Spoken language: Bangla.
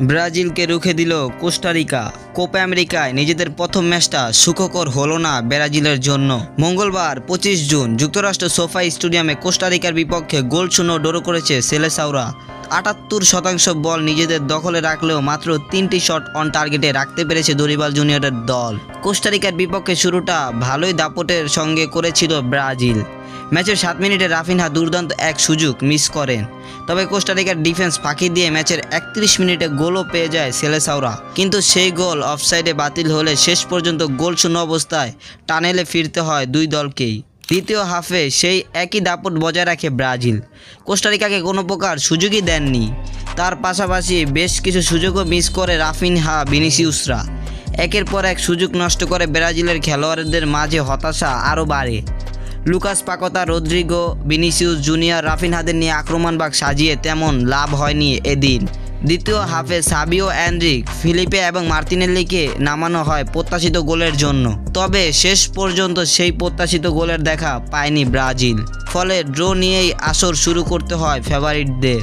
ব্রাজিলকে রুখে দিল কোস্টারিকা। কোপা আমেরিকায় নিজেদের প্রথম ম্যাচটা সুখকর হলো না ব্রাজিলের জন্য। মঙ্গলবার পঁচিশ জুন যুক্তরাষ্ট্র সোফাই স্টেডিয়ামে কোস্টারিকার বিপক্ষে গোল শূন্য ড্র করেছে সেলেসাউরা। আটাত্তর শতাংশ বল নিজেদের দখলে রাখলেও মাত্র তিনটি শট অন টার্গেটে রাখতে পেরেছে দরিবাল জুনিয়রের দল। কোস্টারিকার বিপক্ষে শুরুটা ভালোই দাপটের সঙ্গে করেছিল ব্রাজিল। ম্যাচের সাত মিনিটে রাফিনহা দুর্দান্ত এক সুযোগ মিস করেন। তবে কোস্টারিকার ডিফেন্স ফাঁকি দিয়ে ম্যাচের একত্রিশ মিনিটে গোলও পেয়ে যায় সেলেসাওরা। কিন্তু সেই গোল অফসাইডে বাতিল হলে শেষ পর্যন্ত গোল শূন্য অবস্থায় টানেলে ফিরতে হয় দুই দলকেই। দ্বিতীয় হাফে সেই একই দাপট বজায় রাখে ব্রাজিল। কোস্টারিকাকে কোনো প্রকার সুযোগই দেননি। তার পাশাপাশি বেশ কিছু সুযোগও মিস করে রাফিনহা ভিনিসিউসরা। একের পর এক সুযোগ নষ্ট করে ব্রাজিলের খেলোয়াড়দের মাঝে হতাশা আরও বাড়ে। Lucas Paqueta, Rodrygo, Vinicius Junior রাফিনহাদের নিয়ে আক্রমণ বাগ সাজিয়ে তেমন লাভ হয়নি এদিন। দ্বিতীয় হাফে সাবিও অ্যান্ড্রিক, ফিলিপে এবং মার্তিনেল্লিকে নামানো হয় প্রত্যাশিত গোলের জন্য। তবে শেষ পর্যন্ত সেই প্রত্যাশিত গোলের দেখা পায়নি ব্রাজিল। ফলে ড্র নিয়েই আসর শুরু করতে হয় ফেভারিটদের।